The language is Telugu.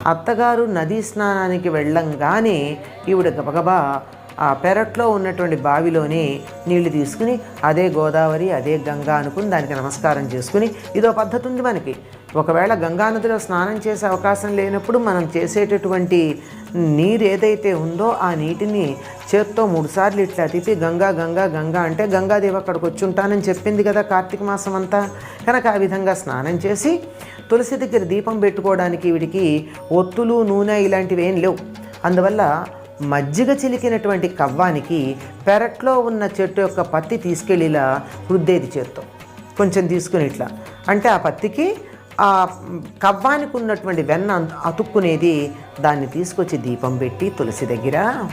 అత్తగారు నదీ స్నానానికి వెళ్ళంగానే ఈవిడ గబగబా ఆ పెరట్లో ఉన్నటువంటి బావిలోనే నీళ్ళు తీసుకుని అదే గోదావరి అదే గంగా అనుకుని దానికి నమస్కారం చేసుకుని ఇదో పద్ధతి ఉంది మనకి. ఒకవేళ గంగా నదిలో స్నానం చేసే అవకాశం లేనప్పుడు మనం చేసేటటువంటి నీరు ఏదైతే ఉందో ఆ నీటిని చేత్తో మూడుసార్లు ఇట్లా తిప్పి గంగా గంగా గంగా అంటే గంగాదేవి అక్కడికి వచ్చి ఉంటానని చెప్పింది కదా కార్తీక మాసం అంతా కనుక ఆ విధంగా స్నానం చేసి తులసి దగ్గర దీపం పెట్టుకోవడానికి వీడికి ఒత్తులు నూనె ఇలాంటివి ఏం లేవు. అందువల్ల మజ్జిగ చిలికినటువంటి కవ్వానికి పెరట్లో ఉన్న చెట్టు యొక్క పత్తి తీసుకెళ్ళిలా రుద్దేది చేత్తో. కొంచెం తీసుకుని ఇట్లా. అంటే ఆ పత్తికి ఆ కవ్వానికి ఉన్నటువంటి వెన్న అతుక్కునేది దాన్ని తీసుకొచ్చి దీపం పెట్టి తులసి దగ్గర